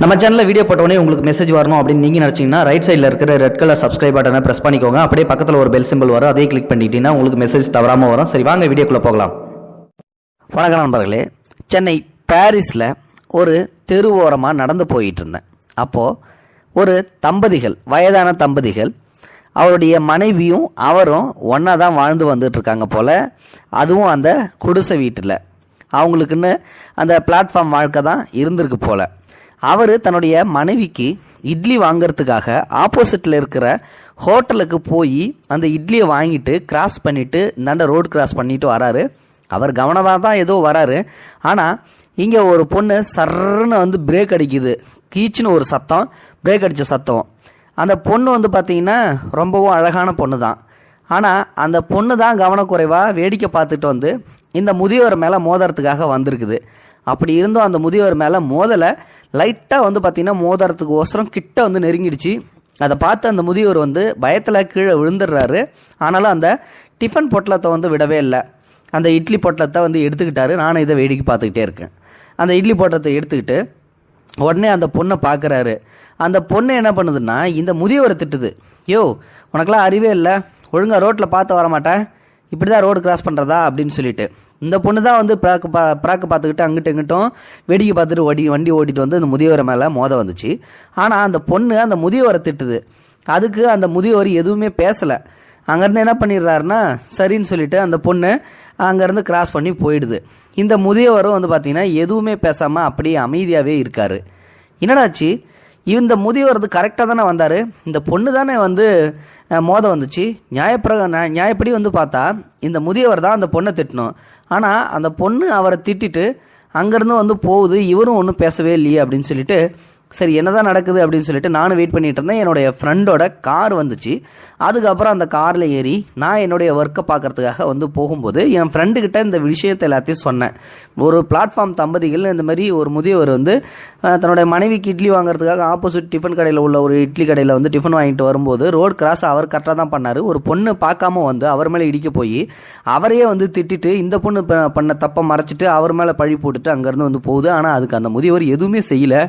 நம்ம சேனலில் வீடியோ போட்டோடனே உங்களுக்கு மெசேஜ் வரணும் அப்படின்னு நீங்கள் நினச்சிங்கன்னா ரைட் சைடில் இருக்கிற ரெட் கலர் சப்ஸ்கிரைப் பட்டனை ப்ரெஸ் பண்ணிக்கோங்க. அப்படியே பக்கத்தில் ஒரு பெல் சிம்பிள் வரும். அதே கிளிக் பண்ணிட்டீங்கன்னா உங்களுக்கு மெசேஜ் தவறாமல் வரும். சரி வாங்க வீடியோக்குள்ளே போகலாம். வணக்கம் நண்பர்களே. சென்னை பாரிஸில் ஒரு தெரு ஓரமாக நடந்து போயிட்டு இருந்தேன் அப்போது ஒரு தம்பதிகள் வயதான தம்பதிகள் அவருடைய மனைவியும் அவரும் ஒன்றா தான் வாழ்ந்து வந்துட்டுருக்காங்க போல் அதுவும் அந்த குடிசை வீட்டில். அவங்களுக்குன்னு அந்த பிளாட்ஃபார்ம் வாழ்க்கை தான் இருந்திருக்கு போல். அவர் தன்னுடைய மனைவிக்கு இட்லி வாங்கிறதுக்காக ஆப்போசிட்டில் இருக்கிற ஹோட்டலுக்கு போய் அந்த இட்லியை வாங்கிட்டு கிராஸ் பண்ணிவிட்டு இந்தாண்ட ரோடு கிராஸ் பண்ணிட்டு வராரு. அவர் கவனமாக தான் ஏதோ வராரு. ஆனால் இங்கே ஒரு பொண்ணு சர்ன்னு வந்து பிரேக் அடிக்குது. கீச்சுன்னு ஒரு சத்தம் பிரேக் அடித்த சத்தம். அந்த பொண்ணு வந்து பார்த்தீங்கன்னா ரொம்பவும் அழகான பொண்ணு தான் ஆனால் அந்த பொண்ணு தான் கவனக்குறைவாக வேடிக்கை பார்த்துட்டு வந்து இந்த முதியோர் மேலே மோதுறதுக்காக வந்திருக்குது. அப்படி இருந்தும் அந்த முதியோர் மேலே மோதலை லைட்டாக வந்து பார்த்தீங்கன்னா மோதுறதுக்கு ஒசரம் கிட்ட வந்து நெருங்கிடுச்சு. அதை பார்த்து அந்த முதியவர் வந்து பயத்தில் கீழே விழுந்துடுறாரு. ஆனாலும் அந்த டிஃபன் பொட்டலத்தை வந்து விடவே இல்லை. அந்த இட்லி பொட்டலத்தை வந்து எடுத்துக்கிட்டாரு. நானும் இதை வேடிக்கை பார்த்துக்கிட்டே இருக்கேன். அந்த இட்லி பொட்டலத்தை எடுத்துக்கிட்டு உடனே அந்த பொண்ணை பார்க்குறாரு. அந்த பொண்ணு என்ன பண்ணுதுன்னா இந்த முதியவரை திட்டுது. யோ உனக்கெல்லாம் அறிவே இல்லை. ஒழுங்காக ரோட்டில் பார்த்து வர மாட்டேன் இப்படி தான் ரோடு கிராஸ் பண்ணுறதா அப்படின்னு சொல்லிட்டு. இந்த பொண்ணு தான் வந்து பிராக்கு பா பிராக்கு பார்த்துக்கிட்டு அங்கிட்டும் இங்கிட்டும் வேடிக்கை பார்த்துட்டு ஓடி வண்டி ஓட்டிட்டு வந்து அந்த முதியவரை மேலே மோத வந்துச்சு. ஆனால் அந்த பொண்ணு அந்த முதியவரை திட்டுது. அதுக்கு அந்த முதியவர் எதுவுமே பேசலை. அங்கேருந்து என்ன பண்ணிடுறாருன்னா சரின்னு சொல்லிட்டு அந்த பொண்ணு அங்கேருந்து கிராஸ் பண்ணி போயிடுது. இந்த முதியவரும் வந்து பார்த்தீங்கன்னா எதுவுமே பேசாமல் அப்படியே அமைதியாகவே இருக்கார். என்னடாச்சு? இந்த முதியவர் கரெக்டாக தானே வந்தார்? இந்த பொண்ணு தானே வந்து மோதம் வந்துச்சு. நியாயப்பிரக நியாயப்படி வந்து பார்த்தா இந்த முதியவர் தான் அந்த பொண்ணை திட்டணும். ஆனால் அந்த பொண்ணு அவரை திட்டிட்டு அங்கேருந்து வந்து போகுது இவரும் ஒன்றும் பேசவே இல்லையே அப்படின்னு சொல்லிட்டு சரி என்னதான் நடக்குது அப்படின்னு சொல்லிட்டு நானும் வெயிட் பண்ணிட்டு இருந்தேன். என்னுடைய ஃப்ரெண்டோட கார் வந்துச்சு. அதுக்கப்புறம் அந்த காரில் ஏறி நான் என்னுடைய ஒர்க்கை பார்க்கறதுக்காக வந்து போகும்போது என் ஃப்ரெண்டு கிட்ட இந்த விஷயத்தை எல்லாத்தையும் சொன்னேன். ஒரு பிளாட்ஃபார்ம் தம்பதிகள் இந்த மாதிரி ஒரு முதியவர் வந்து தன்னுடைய மனைவிக்கு இட்லி வாங்குறதுக்காக ஆப்போசிட் டிஃபன் கடையில் உள்ள ஒரு இட்லி கடையில் வந்து டிஃபன் வாங்கிட்டு வரும்போது ரோடு கிராஸ் அவர் கரெக்டாக தான் பண்ணார். ஒரு பொண்ணு பார்க்காம வந்து அவர் மேலே இடிக்க போய் அவரையே வந்து திட்டிட்டு இந்த பொண்ணு பண்ண தப்பை மறைச்சிட்டு அவர் மேலே பழி போட்டுட்டு அங்கேருந்து வந்து போகுது. ஆனால் அதுக்கு அந்த முதியவர் எதுவுமே செய்யலை.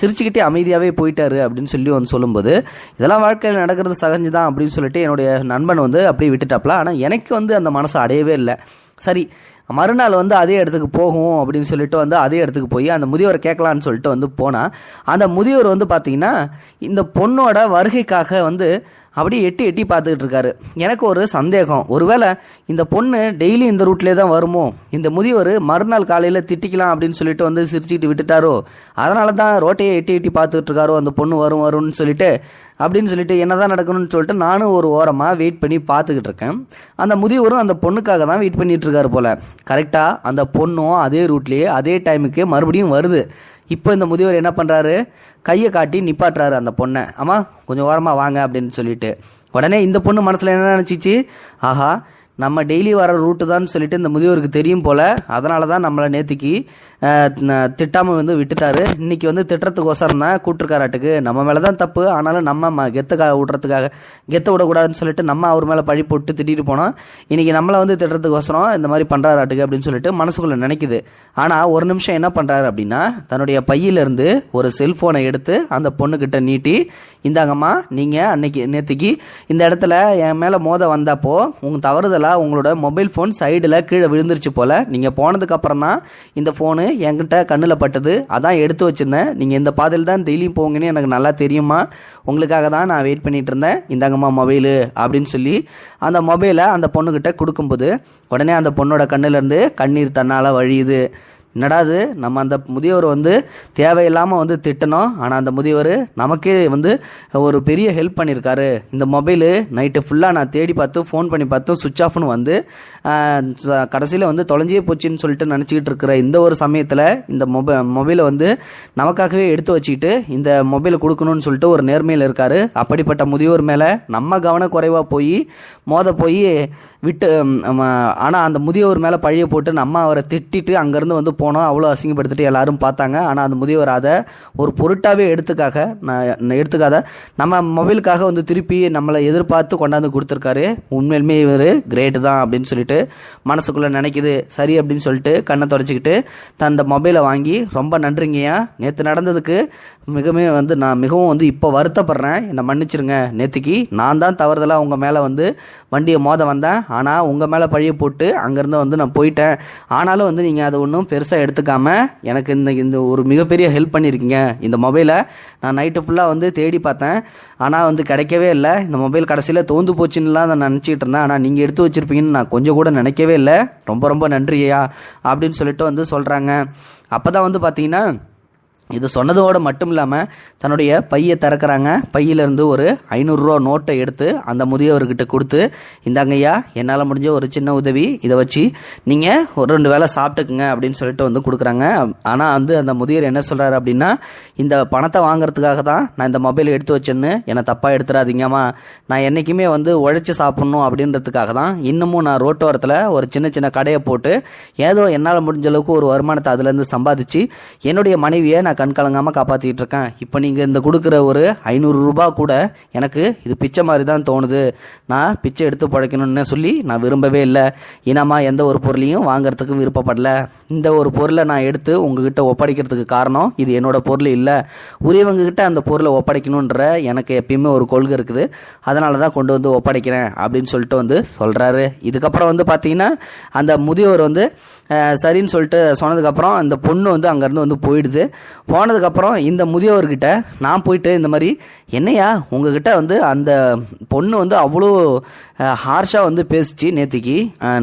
சிரிச்சு சிரிச்சுக்கிட்டே அமைதியாகவே போயிட்டாரு அப்படின்னு சொல்லி வந்து சொல்லும்போது இதெல்லாம் வாழ்க்கையில் நடக்கிறது சகஞ்சு தான் அப்படின்னு சொல்லிட்டு என்னுடைய நண்பன் வந்து அப்படியே விட்டுட்டாப்ல. ஆனால் எனக்கு வந்து அந்த மனசு அடையவே இல்லை. சரி மறுநாள் வந்து அதே இடத்துக்கு போகும் அப்படின்னு சொல்லிட்டு வந்து அதே இடத்துக்கு போய் அந்த முதியவரை கேட்கலான்னு சொல்லிட்டு வந்து போனால் அந்த முதியவர் வந்து பார்த்தீங்கன்னா இந்த பொண்ணோட வருகைக்காக வந்து அப்படியே எட்டி எட்டி பார்த்துக்கிட்டு இருக்காரு. எனக்கு ஒரு சந்தேகம். ஒருவேளை இந்த பொண்ணு டெய்லி இந்த ரூட்லேயே தான் வருமோ? இந்த முதியவர் மறுநாள் காலையில் திட்டிக்கலாம் அப்படின்னு சொல்லிட்டு வந்து சிரிச்சுக்கிட்டு விட்டுட்டாரோ? அதனால தான் ரோட்டையே எட்டி எட்டி பார்த்துக்கிட்டு இருக்காரோ? அந்த பொண்ணு வரும் வரும்னு சொல்லிட்டு அப்படின்னு சொல்லிட்டு என்னதான் நடக்கணும்னு சொல்லிட்டு நானும் ஒரு ஓரமாக வெயிட் பண்ணி பார்த்துக்கிட்டு இருக்கேன். அந்த முதியவரும் அந்த பொண்ணுக்காக தான் வெயிட் பண்ணிட்டு இருக்காரு போல. கரெக்டாக அந்த பொண்ணும் அதே ரூட்லேயே அதே டைமுக்கு மறுபடியும் வருது. இப்போ இந்த முதியவர் என்ன பண்ணுறாரு கையை காட்டி நிப்பாட்டுறாரு அந்த பொண்ணை. அம்மா கொஞ்சம் ஓரமாக வாங்க அப்படின்னு சொல்லிட்டு. உடனே இந்த பொண்ணு மனசில் என்ன நினச்சிச்சு? ஆஹா நம்ம டெய்லி வர ரூட்டு தான் சொல்லிட்டு இந்த முதியோருக்கு தெரியும் போல அதனால தான் நம்மளை நேத்திக்கு திட்டாமல் வந்து விட்டுட்டாரு. இன்னைக்கு வந்து திட்டுறதுக்கோசரம் தான் கூட்டிருக்காராட்டுக்கு நம்ம மேலே தான் தப்பு ஆனாலும் நம்ம ம- கெத்த விடுறதுக்காக கெத்த விடக்கூடாதுன்னு சொல்லிட்டு நம்ம அவர் மேலே பழி போட்டு திட்டிட்டு போனோம். இன்னைக்கு நம்மளை வந்து திட்டுறதுக்கோசரம் இந்த மாதிரி பண்ணுறாராட்டுக்கு அப்படின்னு சொல்லிட்டு மனசுக்குள்ள நினைக்குது. ஆனால் ஒரு நிமிஷம் என்ன பண்ணுறாரு அப்படின்னா தன்னுடைய பையிலிருந்து ஒரு செல்ஃபோனை எடுத்து அந்த பொண்ணுக்கிட்ட நீட்டி இந்தாங்கம்மா நீங்கள் அன்னைக்கு நேற்றுக்கு இந்த இடத்துல என் மேலே மோத வந்தப்போ உங்க ஆக்சுவலாக உங்களோட மொபைல் ஃபோன் சைடில் கீழே விழுந்துருச்சு போல். நீங்கள் போனதுக்கு அப்புறம் தான் இந்த ஃபோனு என்கிட்ட கண்ணில் பட்டது. அதான் எடுத்து வச்சிருந்தேன். நீங்கள் இந்த பாதையில் தான் டெய்லியும் போங்கன்னு எனக்கு நல்லா தெரியுமா? உங்களுக்காக தான் நான் வெயிட் பண்ணிட்டு இருந்தேன். இந்தாங்கம்மா மொபைலு அப்படின்னு சொல்லி அந்த மொபைலை அந்த பொண்ணுக்கிட்ட கொடுக்கும்போது உடனே அந்த பொண்ணோட கண்ணுலேருந்து கண்ணீர் தன்னால் வழியுது. என்னடா இது? நம்ம அந்த முதியவர் வந்து தேவையில்லாமல் வந்து திட்டணும். ஆனால் அந்த முதியவர் நமக்கே வந்து ஒரு பெரிய ஹெல்ப் பண்ணியிருக்காரு இந்த மொபைலு நைட்டு ஃபுல்லாக நான் தேடி பார்த்து ஃபோன் பண்ணி பார்த்து சுவிட்ச் ஆஃப்னு வந்து கடைசியில் வந்து தொலைஞ்சே போச்சுன்னு சொல்லிட்டு நினச்சிக்கிட்டு இருக்கிற இந்த ஒரு சமயத்தில் இந்த மொபை மொபைலை வந்து நமக்காகவே எடுத்து வச்சுக்கிட்டு இந்த மொபைலை கொடுக்கணும்னு சொல்லிட்டு ஒரு நேர்மையில் இருக்கார். அப்படிப்பட்ட முதியோர் மேலே நம்ம கவனக்குறைவாக போய் மோத போய் விட்டு ஆனால் அந்த முதியோர் மேலே பழிய போட்டு நம்ம அவரை திட்டிட்டு அங்கேருந்து வந்து போனோம் அவ்வளோ அசிங்கப்படுத்திட்டு எல்லாரும் பார்த்தாங்க. ஆனால் அந்த முதியவர் அதை ஒரு பொருட்டாகவே எடுத்துக்காக நான் எடுத்துக்காத நம்ம மொபைலுக்காக வந்து திருப்பி நம்மளை எதிர்பார்த்து கொண்டாந்து கொடுத்துருக்காரு. உண்மையிலுமே இவர் கிரேட்டு தான் அப்படின்னு சொல்லிட்டு மனசுக்குள்ளே நினைக்குது. சரி அப்படின்னு சொல்லிட்டு கண்ணை தொடச்சிக்கிட்டு தன் அந்த மொபைலை வாங்கி ரொம்ப நன்றிங்கய்யா நேற்று நடந்ததுக்கு மிகவும் வந்து நான் மிகவும் வந்து இப்போ வருத்தப்படுறேன். என்னை மன்னிச்சிருங்க. நேற்றுக்கு நான் தான் தவறுதலாக உங்கள் மேலே வந்து வண்டியை மோத வந்தேன். ஆனால் உங்கள் மேலே பழிய போட்டு அங்கேருந்து வந்து நான் போயிட்டேன். ஆனாலும் வந்து நீங்கள் அதை ஒன்றும் பெருசாக எடுத்துக்காமல் எனக்கு இந்த இந்த ஒரு மிகப்பெரிய ஹெல்ப் பண்ணியிருக்கீங்க இந்த மொபைலை நான் நைட்டு ஃபுல்லாக வந்து தேடி பார்த்தேன். ஆனால் வந்து கிடைக்கவே இல்லை. இந்த மொபைல் கடைசியில் தோந்து போச்சுன்னுலாம் நான் நினச்சிக்கிட்டு இருந்தேன். ஆனால் நீங்கள் எடுத்து வச்சிருப்பீங்கன்னு நான் கொஞ்சம் கூட நினைக்கவே இல்லை. ரொம்ப ரொம்ப நன்றியா அப்படின்னு சொல்லிட்டு வந்து சொல்கிறாங்க அப்போ தான் வந்து பார்த்தீங்கன்னா இது சொன்னதோடு மட்டும் இல்லாமல் தன்னுடைய பையை திறக்கிறாங்க. பையிலேருந்து ஒரு ஐநூறுரூவா நோட்டை எடுத்து அந்த முதியவர்கிட்ட கொடுத்து இந்தாங்கய்யா என்னால் முடிஞ்ச ஒரு சின்ன உதவி இதை வச்சு நீங்கள் ஒரு ரெண்டு வேளை சாப்பிட்டுக்குங்க அப்படின்னு சொல்லிட்டு வந்து கொடுக்குறாங்க. ஆனால் வந்து அந்த முதியர் என்ன சொல்கிறாரு அப்படின்னா இந்த பணத்தை வாங்குறதுக்காக தான் நான் இந்த மொபைல் எடுத்து வச்சேன்னு என்னை தப்பாக எடுத்துடாதீங்கம்மா நான் என்றைக்குமே வந்து உழைச்சி சாப்பிட்ணும் அப்படின்றதுக்காக தான் இன்னமும் நான் ரோட்டோரத்தில் ஒரு சின்ன சின்ன கடையை போட்டு ஏதோ என்னால் முடிஞ்ச அளவுக்கு ஒரு வருமானத்தை அதுலேருந்து சம்பாதிச்சு என்னுடைய மனைவியை நான் கண் கலங்காமல் இருக்கேன் இப்போ நீங்கள் இந்த கொடுக்குற ஒரு ஐநூறு ரூபா கூட எனக்கு இது பிச்சை மாதிரி தான் தோணுது. நான் பிச்சை எடுத்து பழைக்கணும்னு சொல்லி நான் விரும்பவே இல்லை. இனமாக எந்த ஒரு பொருளையும் வாங்குறதுக்கும் விருப்பப்படல. இந்த ஒரு பொருளை நான் எடுத்து உங்ககிட்ட ஒப்படைக்கிறதுக்கு காரணம் இது என்னோட பொருள் இல்லை. உரியவங்ககிட்ட அந்த பொருளை ஒப்படைக்கணுன்ற எனக்கு எப்பயுமே ஒரு கொள்கை இருக்குது. அதனால தான் கொண்டு வந்து ஒப்படைக்கிறேன் அப்படின்னு சொல்லிட்டு வந்து சொல்கிறாரு இதுக்கப்புறம் வந்து பார்த்தீங்கன்னா அந்த முதியவர் வந்து சரின்னு சொல்லிட்டு சொன்னதுக்கப்புறம் அந்த பொண்ணு வந்து அங்கேருந்து வந்து போயிடுது. போனதுக்கப்புறம் இந்த முதியவர்கிட்ட நான் போயிட்டு இந்த மாதிரி என்னையா உங்ககிட்ட வந்து அந்த பொண்ணு வந்து அவ்வளோ ஹார்ஷாக வந்து பேசிச்சு நேத்திக்கு.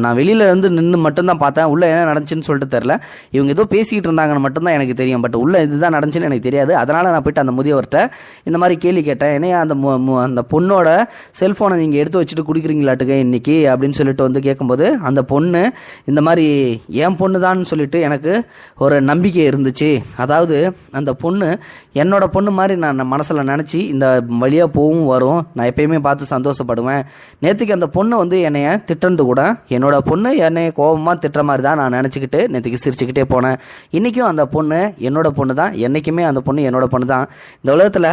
நான் வெளியில இருந்து நின்று மட்டும்தான் பார்த்தேன். உள்ள என்ன நடந்துச்சுன்னு சொல்லிட்டு தெரில இவங்க ஏதோ பேசிக்கிட்டு இருந்தாங்கன்னு மட்டும்தான் எனக்கு தெரியும். பட் உள்ள இதுதான் நடந்துச்சுன்னு எனக்கு தெரியாது. அதனால நான் போயிட்டு அந்த முதியவர்கிட்ட இந்த மாதிரி கேள்வி கேட்டேன். என்னையா அந்த அந்த பொண்ணோட செல்போனை நீங்கள் எடுத்து வச்சுட்டு குடிக்கிறீங்களாட்டுக்க இன்னைக்கு? அப்படின்னு சொல்லிட்டு வந்து கேட்கும்போது அந்த பொண்ணு இந்த மாதிரி என் பொண்ணு தான் சொல்லிட்டு எனக்கு ஒரு நம்பிக்கை இருந்துச்சு. அதாவது அந்த பொண்ணு என்னோட பொண்ணு மாதிரி நான் மனசில் நினச்சி இந்த வழியாக போகவும் வரும். நான் எப்பயுமே பார்த்து சந்தோஷப்படுவேன். நேற்றுக்கு அந்த பொண்ணு வந்து என்னைய திட்டுறது கூட என்னோட பொண்ணு என்னைய கோபமாக திட்டுற மாதிரி தான் நான் நினச்சிக்கிட்டு நேற்றுக்கு சிரிச்சுக்கிட்டே போனேன். இன்றைக்கும் அந்த பொண்ணு என்னோட பொண்ணு தான். என்றைக்குமே அந்த பொண்ணு என்னோட பொண்ணு தான். இந்த உலகத்தில்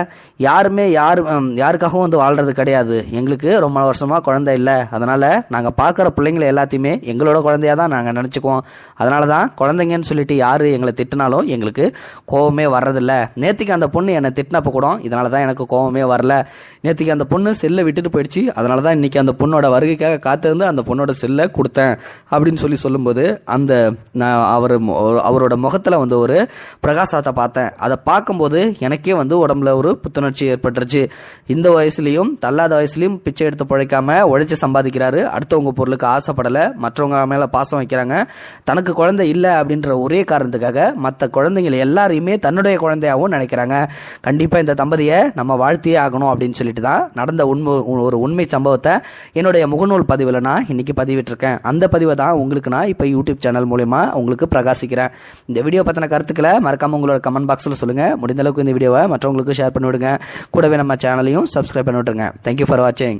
யாருமே யார் யாருக்காகவும் வந்து வாழ்றது கிடையாது. எங்களுக்கு ரொம்ப வருஷமாக குழந்தை இல்லை. அதனால் நாங்கள் பார்க்குற பிள்ளைங்களை எல்லாத்தையுமே எங்களோட குழந்தையாக தான் நாங்கள் நினச்சிக்குவோம். அதனால தான் குழந்தைங்கன்னு சொல்லிட்டு யார் எங்களை திட்டினாலும் எங்களுக்கு கோவம் வர்றதில்ல. நேற்றுக்கு அந்த பொண்ணு என்னை திட்டினப்ப கூட இதனால தான் எனக்கு கோவமே வரல. நேற்றுக்கு அந்த பொண்ணு செல்லை விட்டுட்டு போயிடுச்சு. அதனால தான் இன்னைக்கு அந்த பொண்ணோட வருகைக்காக காத்திருந்து அந்த பொண்ணோட செல்லை கொடுத்தேன் அப்படின்னு சொல்லி சொல்லும்போது அந்த நான் அவர் அவரோட முகத்தில் வந்து ஒரு பிரகாசத்தை பார்த்தேன். அதை பார்க்கும்போது எனக்கே வந்து உடம்புல ஒரு புத்துணர்ச்சி ஏற்பட்டுருச்சு. இந்த வயசுலையும் தள்ளாத வயசுலையும் பிச்சை எடுத்து பிழைக்காம உழைச்சி சம்பாதிக்கிறாரு. அடுத்தவங்க பொருளுக்கு ஆசைப்படலை. மற்றவங்க மேலே பாசம் வைக்கிறாங்க. தனக்கு குழந்தை இல்லை அப்படின்ற ஒரே காரணத்துக்காக மற்ற குழந்தைங்களை எல்லாரையுமே தன்னுடைய குழந்தையாகவும் நினைக்கிறாங்க. கண்டிப்பாக இந்த தம்பதியை நம்ம வாழ்த்தியே ஆகணும் அப்படின்னு சொல்லிட்டு தான் நடந்த உண்மை ஒரு உண்மை சம்பவத்தை என்னுடைய முகநூல் பதிவில் நான் இன்னைக்கு பதிவிட்டிருக்கேன். அந்த பதிவை தான் உங்களுக்கு நான் இப்போ யூடியூப் சேனல் மூலயமா உங்களுக்கு பிரகாசிக்கிறேன். இந்த வீடியோ பற்றின கருத்துக்களை மறக்காமல் உங்களோட கமெண்ட் பாக்ஸில் சொல்லுங்கள் முடிந்த அளவுக்கு இந்த வீடியோவை மற்றவங்களுக்கு ஷேர் பண்ணிவிடுங்க கூடவே நம்ம சேனலையும் சப்ஸ்கிரைப் பண்ணிவிட்டுருங்க தேங்க்யூ ஃபார் வாட்சிங்